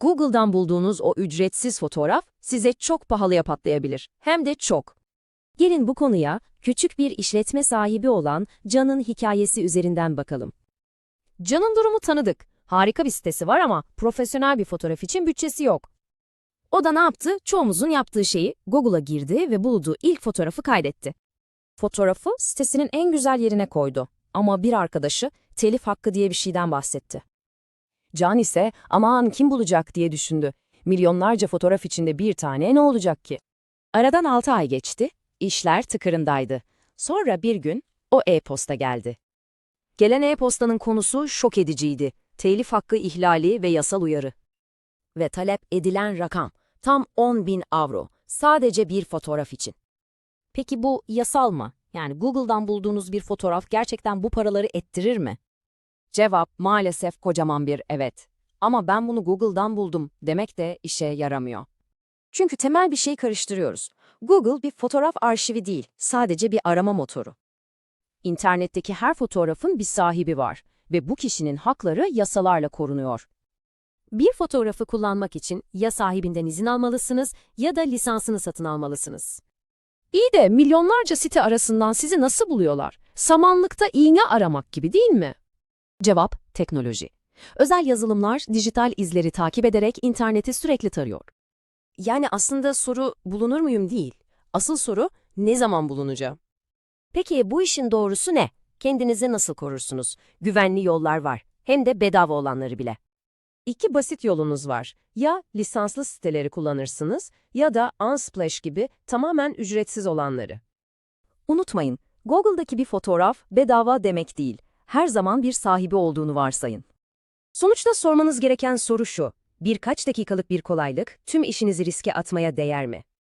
Google'dan bulduğunuz o ücretsiz fotoğraf size çok pahalıya patlayabilir. Hem de çok. Gelin bu konuya küçük bir işletme sahibi olan Can'ın hikayesi üzerinden bakalım. Can'ın durumu tanıdık. Harika bir sitesi var ama profesyonel bir fotoğraf için bütçesi yok. O da ne yaptı? Çoğumuzun yaptığı şeyi Google'a girdi ve bulduğu ilk fotoğrafı kaydetti. Fotoğrafı sitesinin en güzel yerine koydu. Ama bir arkadaşı telif hakkı diye bir şeyden bahsetti. Can ise aman kim bulacak diye düşündü. Milyonlarca fotoğraf içinde bir tane ne olacak ki? Aradan 6 ay geçti, işler tıkırındaydı. Sonra bir gün o e-posta geldi. Gelen e-postanın konusu şok ediciydi. Telif hakkı ihlali ve yasal uyarı. Ve talep edilen rakam tam 10 bin avro. Sadece bir fotoğraf için. Peki bu yasal mı? Yani Google'dan bulduğunuz bir fotoğraf gerçekten bu paraları ettirir mi? Cevap maalesef kocaman bir evet. Ama ben bunu Google'dan buldum demek de işe yaramıyor. Çünkü temel bir şey karıştırıyoruz. Google bir fotoğraf arşivi değil, sadece bir arama motoru. İnternetteki her fotoğrafın bir sahibi var ve bu kişinin hakları yasalarla korunuyor. Bir fotoğrafı kullanmak için ya sahibinden izin almalısınız ya da lisansını satın almalısınız. İyi de milyonlarca site arasından sizi nasıl buluyorlar? Samanlıkta iğne aramak gibi değil mi? Cevap, teknoloji. Özel yazılımlar dijital izleri takip ederek interneti sürekli tarıyor. Yani aslında soru bulunur muyum değil. Asıl soru ne zaman bulunacağım? Peki bu işin doğrusu ne? Kendinizi nasıl korursunuz? Güvenli yollar var. Hem de bedava olanları bile. İki basit yolunuz var. Ya lisanslı siteleri kullanırsınız ya da Unsplash gibi tamamen ücretsiz olanları. Unutmayın, Google'daki bir fotoğraf bedava demek değil. Her zaman bir sahibi olduğunu varsayın. Sonuçta sormanız gereken soru şu. Birkaç dakikalık bir kolaylık tüm işinizi riske atmaya değer mi?